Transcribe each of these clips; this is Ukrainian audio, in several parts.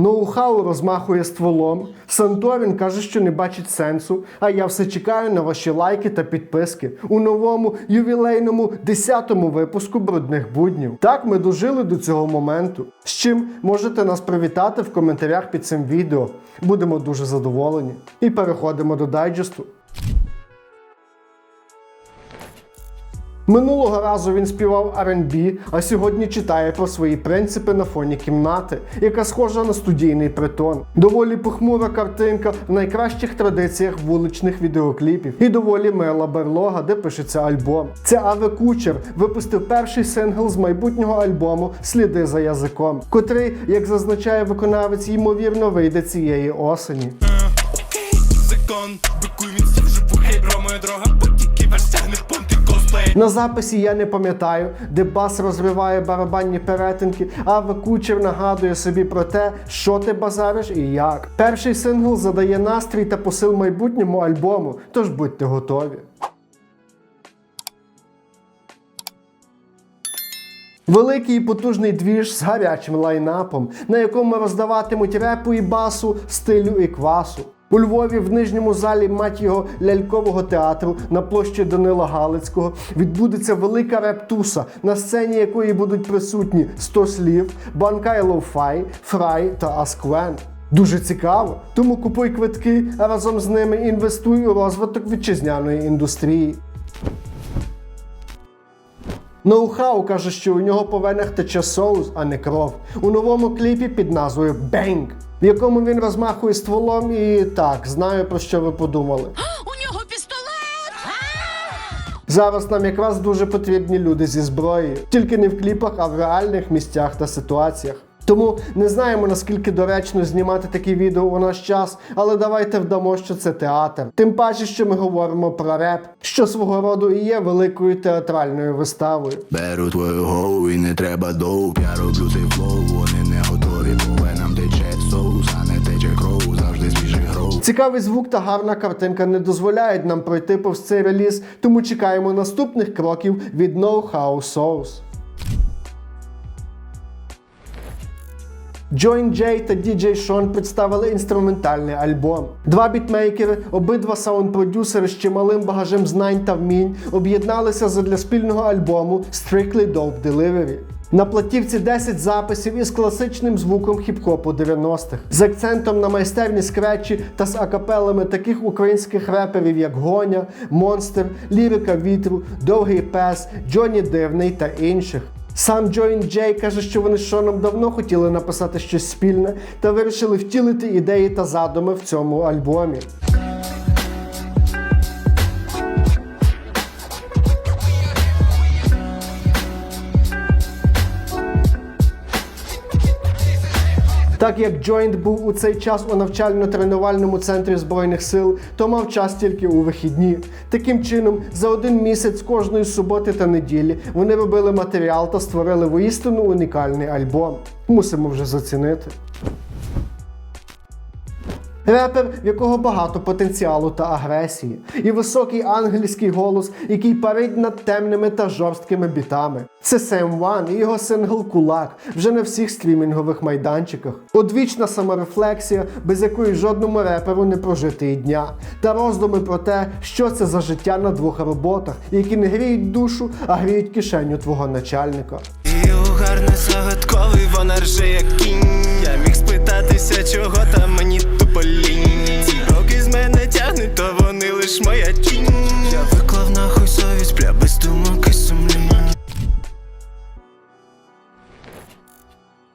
Ноу-хау розмахує стволом. Санторін каже, що не бачить сенсу. А я все чекаю на ваші лайки та підписки у новому ювілейному 10-му випуску брудних буднів. Так ми дожили до цього моменту. З чим можете нас привітати в коментарях під цим відео. Будемо дуже задоволені. І переходимо до дайджесту. Минулого разу він співав R&B, а сьогодні читає про свої принципи на фоні кімнати, яка схожа на студійний притон. Доволі похмура картинка в найкращих традиціях вуличних відеокліпів. І доволі мила берлога, де пишеться альбом. Це Аве Кучер випустив перший сингл з майбутнього альбому Сліди за язиком, котрий, як зазначає виконавець, ймовірно вийде цієї осені. Закон, бикуй він живу, гей, бро, моя дорога, На записі я не пам'ятаю, де бас розриває барабанні перетинки, а Кучер нагадує собі про те, що ти базариш і як. Перший сингл задає настрій та посил майбутньому альбому, тож будьте готові. Великий і потужний двіж з гарячим лайнапом, на якому роздаватимуть репу і басу, стилю і квасу. У Львові в нижньому залі мать його лялькового театру на площі Данила Галицького відбудеться велика рептуса, на сцені якої будуть присутні 100 слів, Банкай Лоу-Фай, Фрай та Асквен. Дуже цікаво, тому купуй квитки, а разом з ними інвестуй у розвиток вітчизняної індустрії. Ноу-хау каже, що у нього по венах тече соус, а не кров. У новому кліпі під назвою Бенг, в якому він розмахує стволом і так, знаю про що ви подумали. У нього пістолет! Зараз нам якраз дуже потрібні люди зі зброєю, тільки не в кліпах, а в реальних місцях та ситуаціях. Тому не знаємо наскільки доречно знімати такі відео у наш час, але давайте вдамо, що це театр. Тим паче, що ми говоримо про реп, що свого роду і є великою театральною виставою. Беру твою голову і не треба довг Я роблю цей флоу, вони не готові По венам тече а не тече кров Завжди свіжий гров. Цікавий звук та гарна картинка не дозволяють нам пройти повз цей реліз, тому чекаємо наступних кроків від No How Sauce. Join J та DJ Sean представили інструментальний альбом. Два бітмейкери, обидва саунд-продюсери з чималим багажем знань та вмінь об'єдналися задля спільного альбому Strictly Dope Delivery. На платівці 10 записів із класичним звуком хіп-хопу 90-х, з акцентом на майстерні скретчі та з акапелами таких українських реперів, як Гоня, Монстер, Лірика Вітру, Довгий Пес, Джоні Дивний та інших. Сам Джоін Джей каже, що вони з Шоном давно хотіли написати щось спільне та вирішили втілити ідеї та задуми в цьому альбомі. Так як Joint був у цей час у навчально-тренувальному центрі Збройних сил, то мав час тільки у вихідні. Таким чином, за один місяць кожної суботи та неділі вони робили матеріал та створили воістину унікальний альбом. Мусимо вже зацінити. Репер, в якого багато потенціалу та агресії, і високий ангельський голос, який парить над темними та жорсткими бітами. Це Сем Ван і його сингл Кулак вже на всіх стрімінгових майданчиках. Одвічна саморефлексія, без якої жодному реперу не прожити і дня, та роздуми про те, що це за життя на двох роботах, які не гріють душу, а гріють кишеню твого начальника. І загадковий, вона рже як кінь. Я міг спитатися, чого там мені лиш моя тінь. Я виклав нахуй совість, бля, без думок і сумлінь.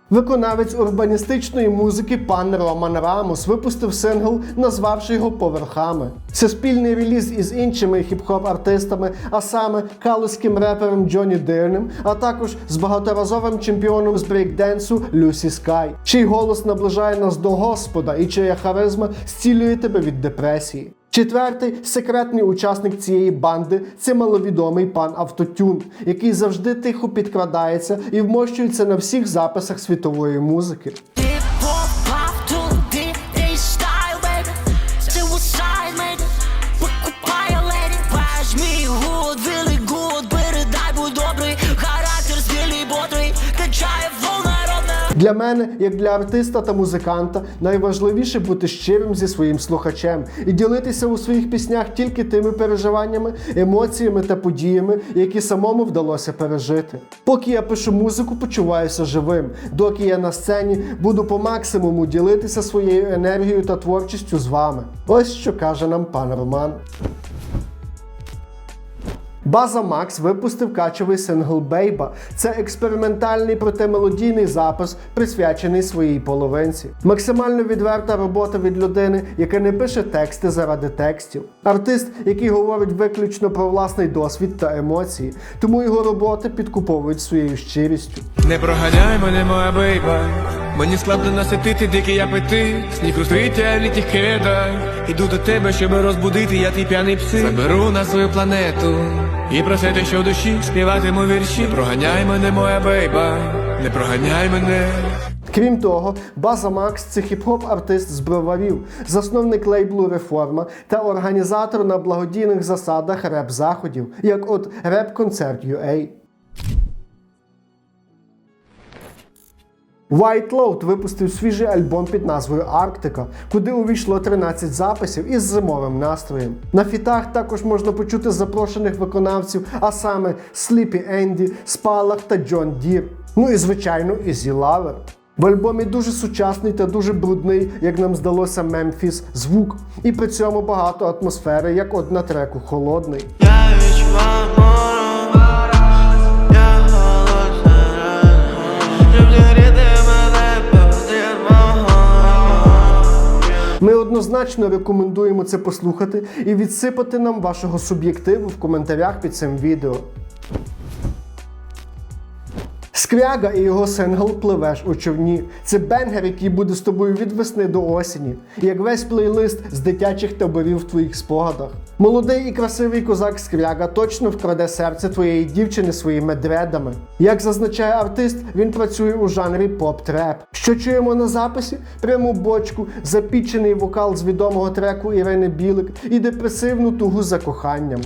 Виконавець урбаністичної музики пан Роман Рамос випустив сингл, назвавши його Поверхами. Це спільний реліз із іншими хіп-хоп артистами, а саме калузьким репером Джоні Дирнем, а також з багаторазовим чемпіоном з брейкденсу Люсі Скай, чий голос наближає нас до Господа і чия харизма зцілює тебе від депресії. Четвертий секретний учасник цієї банди це маловідомий пан Автотюн, який завжди тихо підкрадається і вмощується на всіх записах світової музики. Для мене, як для артиста та музиканта, найважливіше бути щирим зі своїм слухачем і ділитися у своїх піснях тільки тими переживаннями, емоціями та подіями, які самому вдалося пережити. Поки я пишу музику, почуваюся живим. Доки я на сцені, буду по максимуму ділитися своєю енергією та творчістю з вами. Ось що каже нам пан Роман. База Макс випустив качевий сингл Бейба. Це експериментальний проте мелодійний запис, присвячений своїй половинці. Максимально відверта робота від людини, яка не пише тексти заради текстів. Артист, який говорить виключно про власний досвід та емоції, тому його роботи підкуповують своєю щирістю. Не проганяй мене, моя бейба. Мені складно наситити дикий апетит. Сніг розкриття в літніх. Іду до тебе, щоб розбудити, я твій п'яний пси. Заберу на свою планету. І про все те, що в душі співатиму вірші. Не проганяй мене, моя бейба. Не проганяй мене. Крім того, База Макс це хіп-хоп артист з броварів, засновник лейблу Реформа та організатор на благодійних засадах реп-заходів, як от реп-концерт UA. White Load випустив свіжий альбом під назвою Арктика, куди увійшло 13 записів із зимовим настроєм. На фітах також можна почути запрошених виконавців, а саме Sleepy Енді, Спалах та Джон Дір. Ну і звичайно, Ізі Лавер. В альбомі дуже сучасний та дуже брудний, як нам здалося, Мемфіс звук, і при цьому багато атмосфери, як от на треку Холодний. Я однозначно рекомендуємо це послухати і відсипати нам вашого суб'єктиву в коментарях під цим відео. Скряга і його сингл Пливеш у човні. Це бенгер, який буде з тобою від весни до осені, як весь плейлист з дитячих таборів в твоїх спогадах. Молодий і красивий козак Скряга точно вкраде серце твоєї дівчини своїми дредами. Як зазначає артист, він працює у жанрі поп-треп. Що чуємо на записі? Пряму бочку, запічений вокал з відомого треку Ірини Білик і депресивну тугу за коханням.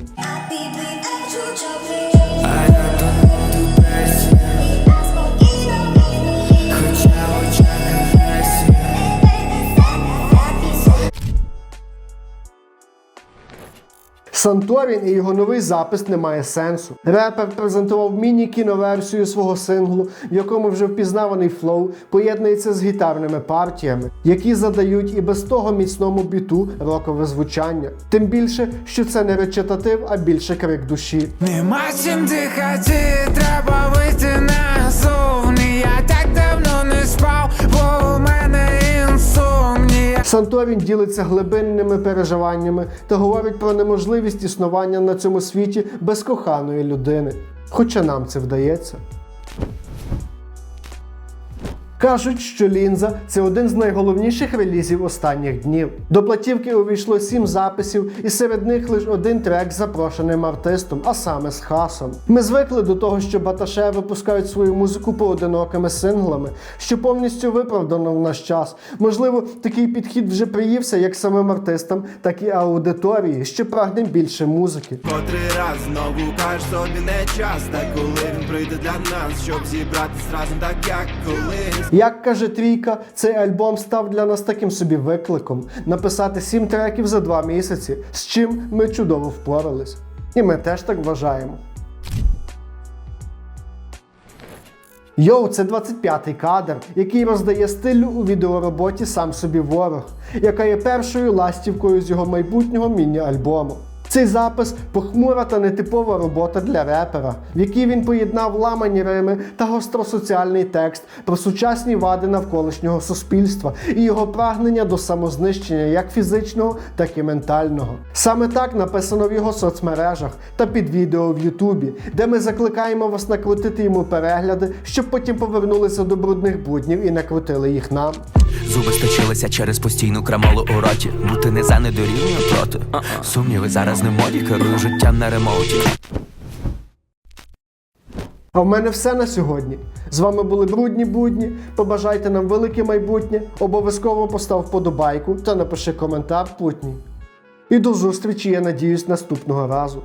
Санторін і його новий запис не має сенсу. Репер презентував міні-кіноверсію свого синглу, в якому вже впізнаваний флоу поєднується з гітарними партіями, які задають і без того міцному біту рокове звучання. Тим більше, що це не речитатив, а більше крик душі. Нема чим дихати, треба вийти назовні. Санторін ділиться глибинними переживаннями та говорить про неможливість існування на цьому світі без коханої людини. Хоча нам це вдається. Кажуть, що лінза це один з найголовніших релізів останніх днів. До платівки увійшло сім записів, і серед них лише один трек з запрошеним артистом, а саме з хасом. Ми звикли до того, що Баташе випускають свою музику поодинокими синглами, що повністю виправдано в наш час. Можливо, такий підхід вже приївся як самим артистам, так і аудиторії, що прагне більше музики. Котрий раз знову кажеш собі не час, та коли він прийде для нас, щоб зібратись разом так, як колись. Як каже Трійка, цей альбом став для нас таким собі викликом написати сім треків за два місяці, з чим ми чудово впорались. І ми теж так вважаємо. Йоу, це 25-й кадр, який роздає стилю у відеороботі сам собі ворог, яка є першою ластівкою з його майбутнього міні-альбому. Цей запис похмура та нетипова робота для репера, в якій він поєднав ламані рими та гостросоціальний текст про сучасні вади навколишнього суспільства і його прагнення до самознищення як фізичного, так і ментального. Саме так написано в його соцмережах та під відео в Ютубі, де ми закликаємо вас накрутити йому перегляди, щоб потім повернулися до брудних буднів і накрутили їх нам. Зуби сточилися через постійну крамолу у роті. Бути не за не дорівнює проти. Сумніви зараз не моді, керую життям на ремоуті. А в мене все на сьогодні. З вами були брудні будні. Побажайте нам велике майбутнє. Обов'язково постав вподобайку та напиши коментар путній. І до зустрічі, я надіюсь, наступного разу.